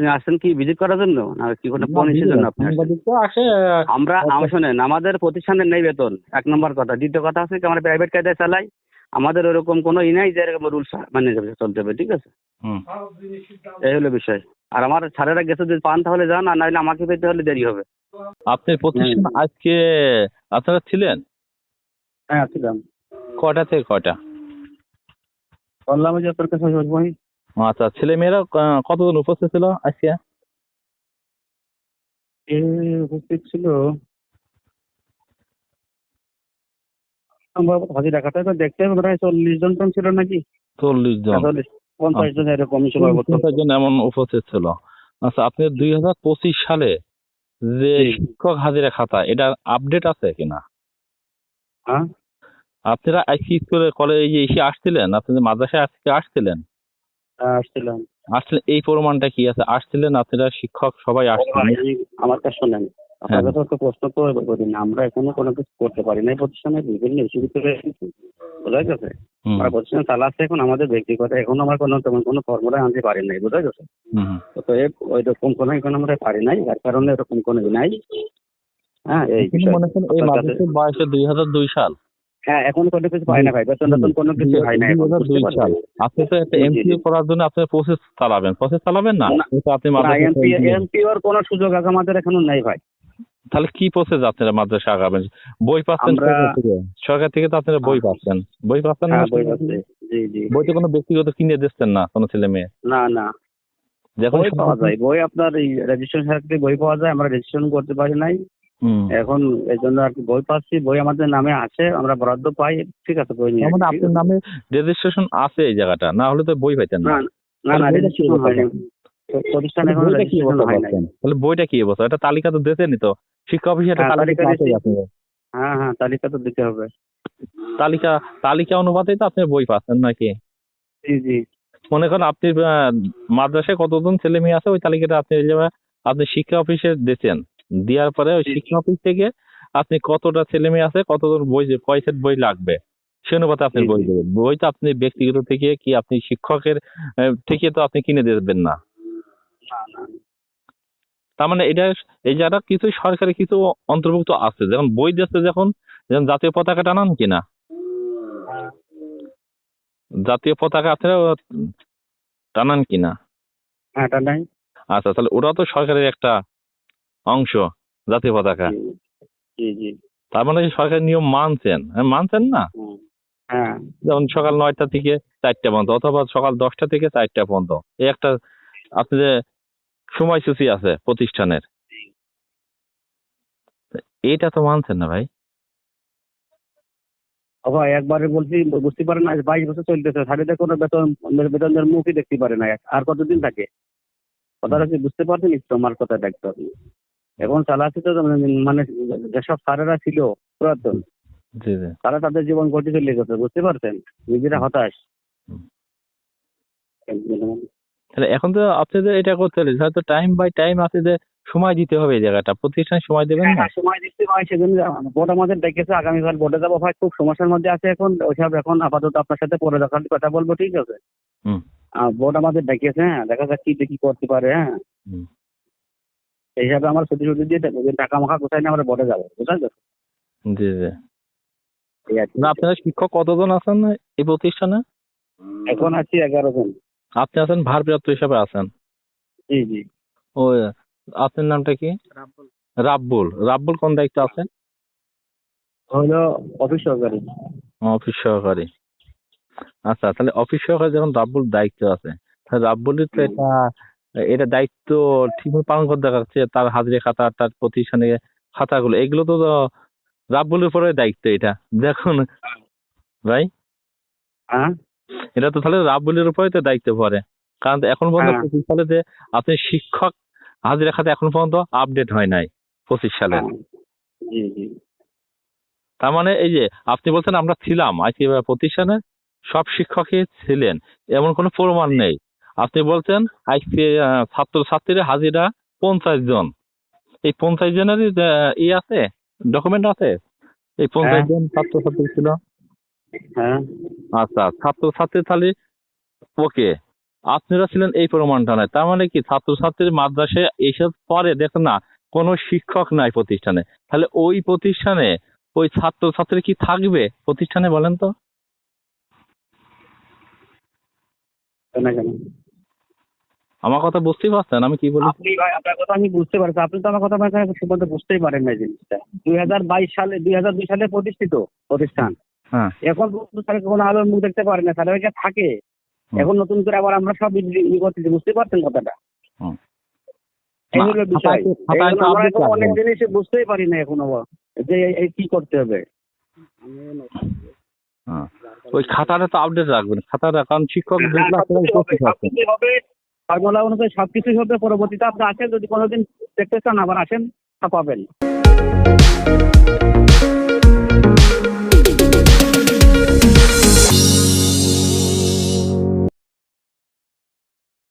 আপনি আসছেন কি ভিজিট করার জন্য? না কি কোনো পলিসির জন্য আপনি আমরা আমরা শোনেন আমাদের প্রতিষ্ঠানের নেই বেতন এক নম্বর কথা। দ্বিতীয় কথা আছে কি আমরা প্রাইভেট কায়দায় চালাই আমাদের ওরকম কোনো ই নাই যে এরকম রুলস মানে যাবে চলতে হবে ঠিক আছে? হুম। এই হলো বিষয়। আর আমার স্যারেরা গেছে যদি পান তাহলে যান আর নাহলে আমাকে পেতে হলে দেরি হবে। আপনি প্রতিষ্ঠান আজকে আপনারা ছিলেন? হ্যাঁ ছিলাম। কটা থেকে কটা? বললাম যে তোর কাছে আচ্ছা ছেলে মেয়েরা কতজন উপস্থিত ছিল আজকে? উপস্থিত ছিল। সম্ভবত হাজিরা খাতায় তো দেখতে হবে প্রায় চল্লিশ জন টন ছিল নাকি? চল্লিশ জন। পঞ্চাশ জন এরকমই পঞ্চাশ জন এমন উপস্থিত ছিল। আচ্ছা আপনি দুই হাজার পঁচিশ সালে যে শিক্ষক হাজিরা খাতা এটা আপডেট আছে কিনা? হ্যাঁ। আপনারা আজকে স্কুলে কলেজে এসে আসছিলেন? আপনি মাদ্রাসায় আজকে আসছিলেন? আসছিলাম আসলে এই প্রমাণটা কি আছে? আসছিলেন আপনারা শিক্ষক সবাই আসছিলেন আমার কাছে শোনেন হ্যাঁ। আপনাকে তো প্রশ্ন তো করি না আমরা এখনও কোনো কিছু করতে পারি না এই প্রতিষ্ঠানে বিভিন্ন ইস্যু ভিতরে বোঝা গেছে? আমরা প্রতিষ্ঠান চালাচ্ছে এখন আমাদের ব্যক্তিগত এখন আমরা কোনো তেমন কোনো কর্মটা আনতে পারি নাই বোঝা গেছে। তো ওই রকম কোনো এখন আমরা পারি নাই যার কারণে এরকম কোনো নাই। হ্যাঁ এই মনে করেন এই মাদ্রাসার বয়সে দুই হাজার দুই সাল? হ্যাঁ এখন কোনো কিছু পাই না ভাই। বেতন টেতন কোনো কিছু হয় না আপনি তো একটা এমপিও করার জন্য আপনি প্রসেস চালাবেন। প্রসেস চালাবেন না? আপনি না মাদ্রাসায় এমপি দিয়ে- এমপি ওর কোনো সুযোগ আছে আমাদের এখনও নেই ভাই। তাহলে কি প্রসেস আপনারা মাদ্রাসা আগাবেন? বই পাচ্ছেন সরকার থেকে? তো আপনারা বই পাচ্ছেন। বই পাচ্ছেন না হ্যাঁ বই আছে জি জি। বই তো কোনো ব্যক্তিগত কিনে দিচ্ছেন না কোনো ছেলে মেয়ে? না না। যখন বই পাওয়া যায়। বই আপনার এই রেজিস্ট্রেশন সার্টিফিকেট বই পাওয়া যায় আমরা রেজিস্ট্রেশন করতে পারি নাই। এখন এই জন্য আর কি বই পাচ্ছি বই আমাদের নামে আছে আমরা বরাদ্দ পাই ঠিক আছে বই নিয়ে মানে আপনার নামে রেজিস্ট্রেশন আছে এই জায়গাটা না হলে তো বই পাইতেন না। না না রেজিস্ট্রেশন হয়নি। প্রতিষ্ঠান এখন রেজিস্ট্রেশন হয় নাই। তাহলে বইটা কি এটা তালিকা তো দিতেনি তো। শিক্ষা অফিসে একটা হ্যাঁ, তালিকা তালিকা আছে আপনাদের হ্যাঁ হ্যাঁ তালিকা তো দিতে হবে। তালিকা তালিকা অনুপাতেই তো আপনি বই পাচ্ছেন নাকি? জি জি। মনে করেন আপনি মাদ্রাসায় কতজন ছেলে মেয়ে আছে ওই তালিকাটা আপনি আপনি শিক্ষা অফিসে দিচ্ছেন। দেওয়ার পরে ওই শিক্ষা অফিস থেকে আপনি কতটা ছেলে মেয়ে আছে কতজন বই কয় সেট বই লাগবে সে অনুপাতে আপনি বই দেবেন। বই তো আপনি ব্যক্তিগত থেকে কি আপনি শিক্ষকের থেকে তো আপনি কিনে দেবেন না। তার মানে এটা এই যারা কিছু সরকারি কিছু অন্তর্ভুক্ত আছে। যেমন বই দিচ্ছে যখন যেমন জাতীয় পতাকা টানান কিনা? জাতীয় পতাকা আপনারা টানান কিনা? হ্যাঁ আচ্ছা তাহলে ওটাও তো সরকারের একটা অংশ জাতীয় পতাকা। তার মানে সরকারি নিয়ম মানছেন। হ্যাঁ, মানছেন না? হ্যাঁ। যেমন সকাল নয়টা থেকে চারটা পর্যন্ত অথবা সকাল দশটা থেকে চারটা পর্যন্ত। এই একটা আপনাদের সময়সূচি আছে প্রতিষ্ঠানের। এটা তো মানছেন না ভাই। বাবা একবারে বলছি বুঝতে পারে না বাইশ বছর চলতেছে সারিতে কোনো বেতন বেতনের মুখই দেখতে পারে না আর কতদিন থাকে? কথাটা কি বুঝতে পারছেন? একটু আমার কথা দেখতে আপনি। এখন চালাচ্ছি তো মানে যেসব স্যারেরা ছিল পুরাতন তারা তাদের জীবন গতি চলে গেছে বুঝতে পারছেন? নিজেরা হতাশ। তাহলে এখন তো আপনাদের এটা করতে হলে হয়তো টাইম বাই টাইম আপনাদের সময় দিতে হবে এই জায়গাটা প্রতিষ্ঠানে সময় দেবেন না? হ্যাঁ, সময় দিতে হয় সেজন্য বোর্ড আমাদের ডেকেছে আগামীকাল বোর্ডে যাব। ভাই খুব সমস্যার মধ্যে আছে এখন ওইসব এখন আপাতত আপনার সাথে পরে দেখার কথা বলব ঠিক আছে। বোর্ড আমাদের ডেকেছে হ্যাঁ দেখা যাক কি দেখি করতে পারে হ্যাঁ। এই হিসাবে আমার ছুটি ছুটি দিয়ে দেবো। যে টাকা মাখা কোথায় না আমরা বোর্ডে যাব বুঝলেন তো? জি জি। না আপনারা শিক্ষক কতজন আছেন এই প্রতিষ্ঠানে? এখন আছি এগারো জন। আপনি আছেন ভারপ্রাপ্ত হিসাবে আছেন? জি জি। ও আপনার নামটা কি? রাব্বুল। রাব্বুল। কোন দায়িত্ব আছেন? হলো অফিস সহকারী। অফিস সহকারী। আচ্ছা তাহলে অফিস সহকারী যখন রাব্বুল দায়িত্ব আছে তাহলে রাব্বুলের তো এটা এটা দায়িত্ব ঠিকমতো পালন করতে দেখাচ্ছে তার হাজিরা খাতা তার প্রতিষ্ঠানে খাতাগুলো এগুলো তো রাব্বুলের উপরে দায়িত্ব এটা। দেখুন ভাই। হ্যাঁ। এটা তো তাহলে রাব্বুলের উপরে তো দায়িত্ব পড়ে। কারণ এখন পর্যন্ত হ্যাঁ। পঁচিশ সালে যে আপনি শিক্ষক হাজিরা খাতা এখন পর্যন্ত আপডেট হয় নাই পঁচিশ সালে। হ্যাঁ। তার মানে এই যে আপনি বলছেন আমরা ছিলাম আজকে প্রতিষ্ঠানে সব শিক্ষকই ছিলেন এমন কোনো প্রমাণ নেই। আপনি বলছেন আজকে আহ, ছাত্র ছাত্রীরা হাজিরা পঞ্চাশ জন। এই পঞ্চাশ জনেরই ই আছে ডকুমেন্ট আছে? এই পঞ্চাশ হ্যাঁ। জন ছাত্র ছাত্রী ছিল? হ্যাঁ। আচ্ছা ছাত্র ছাত্রী তাহলে ওকে। আপনারা ছিলেন এই প্রমাণটা নাই তার মানে কি ছাত্রছাত্রীর মাদ্রাসে এইসব পরে দেখেন না কোনো শিক্ষক নাই প্রতিষ্ঠানে। তাহলে ওই প্রতিষ্ঠানে ওই ছাত্রছাত্রী কি থাকবে প্রতিষ্ঠানে বলেন তো? কেন কেন? আমার কথা বুঝতেই পারছেন আমি কি বলি? আপনি ভাই আপনার কথা আমি বুঝতে পারছি। আপনি তো আমার কথা মানে সম্বন্ধে বুঝতেই পারেন না জিনিসটা। দুই হাজার বাইশ সালে দুই হাজার দুই সালে প্রতিষ্ঠিত প্রতিষ্ঠান। হ্যাঁ। এখন স্যার কোনো আলোর মুখ দেখতে পারে না। স্যার ওইটা থাকে। এখন নতুন করে আবার আমরা সব ই- করতেছি। বুঝতে পারছেন কথাটা? বিষয়। আমরা এখন অনেক জিনিস বুঝতেই পারি না এখনও। যে এই- এই কি করতে হবে? হ্যাঁ। ওই খাতাটা তো আপডেট রাখবেন। খাতাটা কারণ শিক্ষক হ্যাঁ, হবে, ফর্মুলা অনুযায়ী সবকিছুই হবে, পরবর্তীতে আপনি আসেন, যদি কোনোদিন দেখতে চান, আবার আসেন, তা পাবেন।